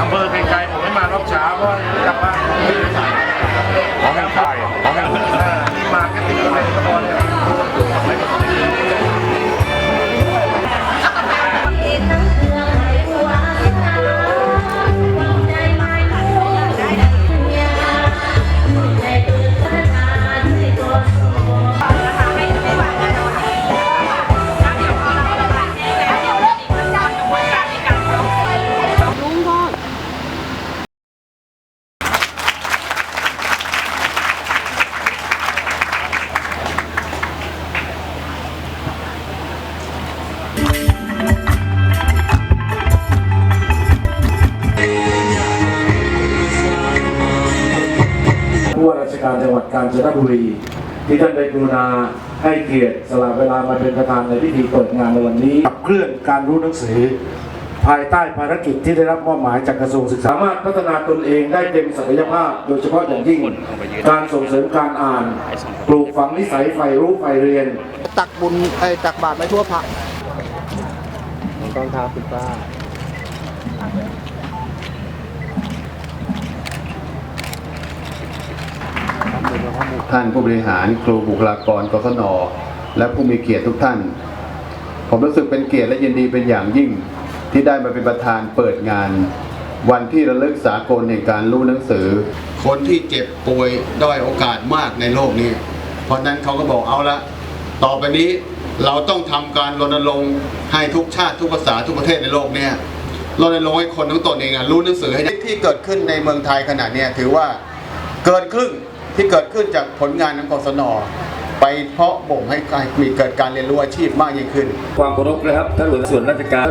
อำเภอไกลๆผมไม่มารอบเช้าเพราะกลับบ้านของแห่งชาติของแห่ง การจังหวัดกาญจนบุรี ที่ท่านได้กรุณาให้เกียรติสละเวลามาเป็นประธานในพิธีเปิดงานในวันนี้ขับเคลื่อนการรู้หนังสือ ภายใต้ภารกิจที่ได้รับมอบหมายจากกระทรวงศึกษาสามารถพัฒนาตนเองได้เต็มศักยภาพ โดยเฉพาะอย่างยิ่ง การส่งเสริมการอ่าน ปลูกฝังนิสัยใฝ่รู้ใฝ่เรียน ตักบุญไอ้ยตักบาตรไปทั่วพระต้องท้าคุณป้า ท่านผู้บริหารครูบุคลากรกศนและผู้มีเกียรติทุกท่าน ผมรู้สึกเป็นเกียรติและยินดีเป็นอย่างยิ่งที่ได้มาเป็นประธานเปิดงาน วันที่ระลึกสากลแห่งการรู้หนังสือ คนที่เจ็บป่วยด้อยโอกาสมากในโลกนี้ เพราะนั้นเขาก็บอกเอาละต่อไปนี้เราต้องทำการรณรงค์ให้ทุกชาติทุกภาษาทุกประเทศในโลกเนี่ยรณรงค์ให้คนทั้งตนเองอะรู้หนังสือให้ได้ที่เกิดขึ้นในเมืองไทยขณะนี้ถือว่าเกินครึ่ง ที่เกิดขึ้นจากผลงานของกศนไปเพาะบ่มให้มีเกิดการเรียนรู้อาชีพมากยิ่งขึ้น ความเคารพนะครับท่านหัวหน้าส่วนราชการ